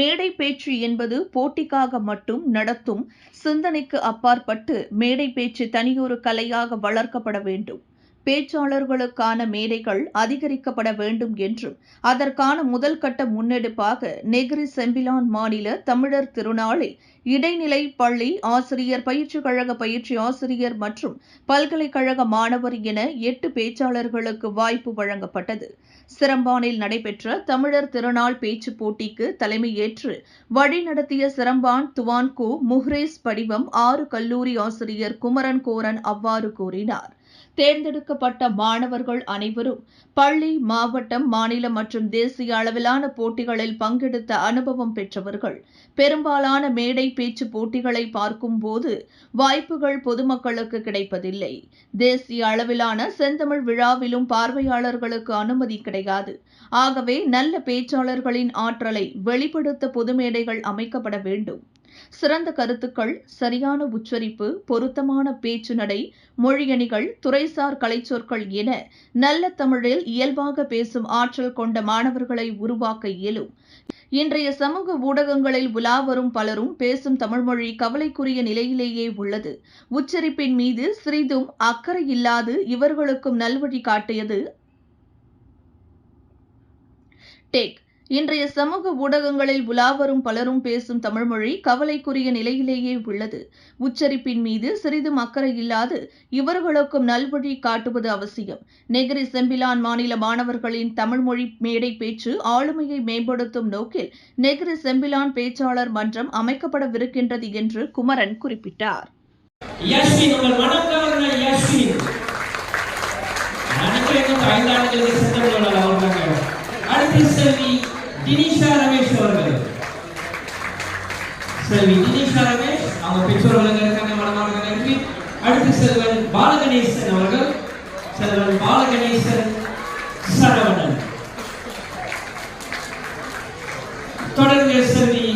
மேடை பேச்சு என்பது போட்டிக்காக மட்டும் நடத்தும் சிந்தனைக்கு அப்பாற்பட்டு மேடை பேச்சு தனியொரு கலையாக வளர்க்கப்பட வேண்டும். பேச்சாளர்களுக்கான மேடைகள் அதிகரிக்கப்பட வேண்டும் என்றும் அதற்கான முதல் கட்ட முன்னெடுப்பாக நெகிரி செம்பிலான் மாநில தமிழர் திருநாளில் இடைநிலை பள்ளி ஆசிரியர் பயிற்சி கழக பயிற்சி ஆசிரியர் மற்றும் பல்கலைக்கழக மாணவர் என எட்டு பேச்சாளர்களுக்கு வாய்ப்பு வழங்கப்பட்டது. சிரம்பானில் நடைபெற்ற தமிழர் திருநாள் பேச்சு போட்டிக்கு தலைமையேற்று வழிநடத்திய சிரம்பான் துவான்கோ முஹ்ரேஸ் படிவம் ஆறு கல்லூரி ஆசிரியர் குமரன் கோரன் அவ்வாறு கூறினார். தேர்ந்தெடுக்கப்பட்ட மாணவர்கள் அனைவரும் பள்ளி மாவட்டம் மாநில மற்றும் தேசிய அளவிலான போட்டிகளில் பங்கெடுத்த அனுபவம் பெற்றவர்கள். பெரும்பாலான மேடை பேச்சு போட்டிகளை பார்க்கும்போது வாய்ப்புகள் பொதுமக்களுக்கு கிடைப்பதில்லை. தேசிய அளவிலான செந்தமிழ் விழாவிலும் பார்வையாளர்களுக்கு அனுமதி கிடையாது. ஆகவே நல்ல பேச்சாளர்களின் ஆற்றலை வெளிப்படுத்த பொது மேடைகள் அமைக்கப்பட வேண்டும். சிறந்த கருத்துக்கள் சரியான உச்சரிப்பு பொருத்தமான பேச்சு நடை மொழியணிகள் துறைசார் கலைச்சொற்கள் என நல்ல தமிழில் இயல்பாக பேசும் ஆற்றல் கொண்ட மாணவர்களை உருவாக்க இயலும். இன்றைய சமூக ஊடகங்களில் உலா வரும் பலரும் பேசும் தமிழ்மொழி கவலைக்குரிய நிலையிலேயே உள்ளது. உச்சரிப்பின் மீது சிறிதும் அக்கறை இல்லாது இவர்களுக்கும் நல்வழி காட்டியது டேக். இன்றைய சமூக ஊடகங்களில் உலாவரும் பலரும் பேசும் தமிழ்மொழி கவலைக்குரிய நிலையிலேயே உள்ளது. உச்சரிப்பின் மீது சிறிதும் அக்கறை இல்லாது இவர்களுக்கும் நல்வழி காட்டுவது அவசியம். நெகிரி செம்பிலான் மாநில மாணவர்களின் தமிழ்மொழி மேடை பேச்சு ஆளுமையை மேம்படுத்தும் நோக்கில் நெகிரி செம்பிலான் பேச்சாளர் மன்றம் அமைக்கப்படவிருக்கின்றது என்று குமரன் குறிப்பிட்டார். அடுத்து செல்வி தினிஷா ரமேஷ் அவர்கள். செல்வி தினிஷா ரமேஷ் அவங்க பெற்றோர்கள் இருக்காங்க மனமாக நன்றி. அடுத்து செல்வன் பாலகணேசன் அவர்கள். செல்வன் பாலகணேசன் சரவணன். தொடர்ந்து செல்வி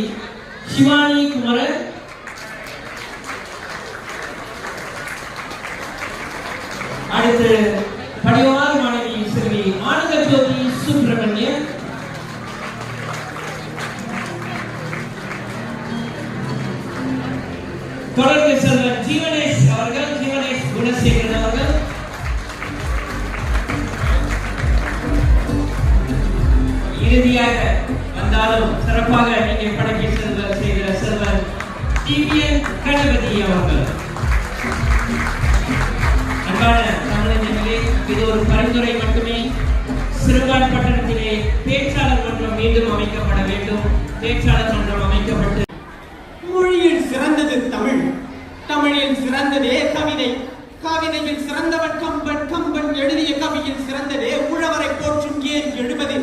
சிவானி குமரன். அடுத்து படிவார் மாணவி செல்வி ஆனந்த ஜோதி சுப்பிரமணியன். தொடர்ந்து செல்வர் ஜீவனேஷ் அவர்கள் ஜீவனேஷ் குணசேகரன் அவர்கள். இறுதியாக வந்தாலும் சிறப்பாக நீங்கள் படக்கி செல்வர் செய்கிற செல்வர் டிவிஎன் கணபதி அவர்கள். அன்பான தமிழர்களே இது ஒரு பரிந்துரை மட்டுமே. சிறுபான் பட்டணத்திலே பேச்சாளர் மன்றம் மீண்டும் அமைக்கப்பட வேண்டும். பேச்சாளர் மன்றம் அமைக்கப்பட்டு மொழியில் சிறந்தது தமிழ் தமிழில் சிறந்ததே கவிதை கவிதையில் சிறந்த வட்கம் வட்கம் எழுதிய கவியில் சிறந்ததே. உழவரை போற்றும் ஏன் எழுபது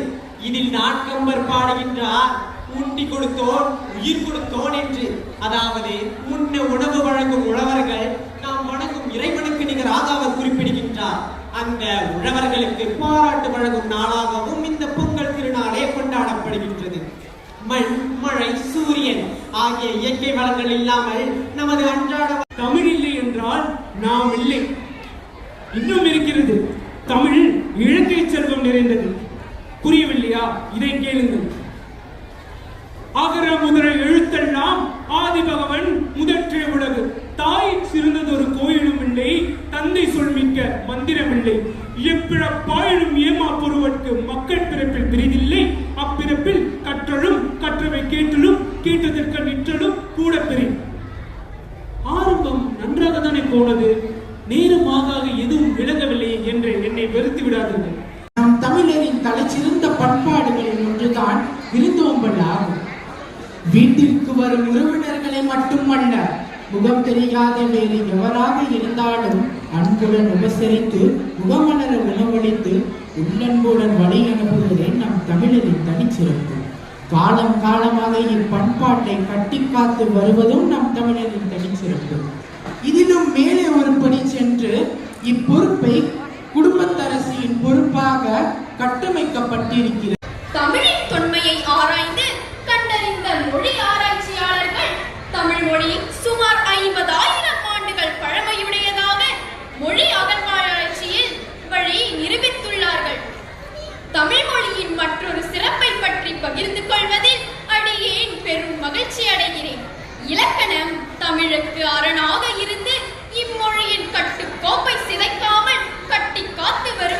இதில் நாட்கம்பர் பாடுகின்றார். ஊட்டி கொடுத்தோன் உயிர் கொடுத்தோன் என்று. அதாவது உண்ண உணவு வழங்கும் உழவர்கள் நாம் வணங்கும் இறைவனுக்கு நிகராக அவர் குறிப்பிடுகின்றார். அந்த உழவர்களுக்கு பாராட்டு வழங்கும் நாளாகவும் இந்த பொங்கல் திருநாளே கொண்டாடப்படுகின்றது. மண் மழை சூரியன் ஆகிய இயற்கை வளங்கள் இல்லாமல் நமது அன்றாட தமிழில் நாம் இல்லை இன்னும் இருக்கிறது. தமிழ் இலக்கை செல்வம் நிறைந்தது. புரியவில்லையா? இதை கேளுங்கள். அகர முதல எழுத்தெல்லாம் ஆதி பகவன் முதற்றே உலகு. தாய் சிறந்ததொரு கோயிலும் இல்லை தந்தை சொல்மிக்க மந்திரமில்லை எப்பிழப்பாயிலும் ஏமா பொருவற்கு மக்கள் பிறப்பில் பிரிதில்லை. அப்பிறப்பில் கற்றலும் கற்றவை கேட்டலும் கேட்டது என்னை வெறுத்து விடாதீர்கள். நம் தமிழரின் தலைச்சிறந்த பண்பாடுகளில் ஒன்றுதான் விருந்தோம்பல் ஆகும். வீட்டிற்கு வரும் உறவினர்களை மட்டுமல்ல முகம் தெரியாத வேறு எவராக இருந்தாலும் அன்புடன் உபசரித்து முகமலர உணவளித்து உள்ளன்புடன் வழி அனுப்புவதே நம் தமிழரின் தனிச்சிறப்பு. காலம் காலமாக இப்பண்பாட்டை கட்டி காத்து வருவதும் நம் தமிழரின் தனிச்சிறப்பு. இதிலும் மேலே ஒருபடி சென்று இப்பொறுப்பை பொறுப்பாக கட்டமைக்கப்பட்டிருக்கிறது. தமிழின் தொன்மையை ஆராய்ந்து கண்டறிந்த மொழி ஆராய்ச்சியாளர்கள் தமிழ் மொழியின் சுமார் ஐம்பதாயிரம் ஆண்டுகள் பழமையுடையதாக மொழி அகழ்வாராய்ச்சியில் வழி நிரூபித்துள்ளார்கள். தமிழ் மொழியின் மற்றொரு சிறப்பை பற்றி பகிர்ந்து கொள்வதில் அடியேன் மகிழ்ச்சி அடைகிறேன். இலக்கணம் தமிழுக்கு அரணாக இருந்து இம்மொழியின் கட்டுக்கோப்பை சிதைக்காமல் கட்டி காத்து வரும்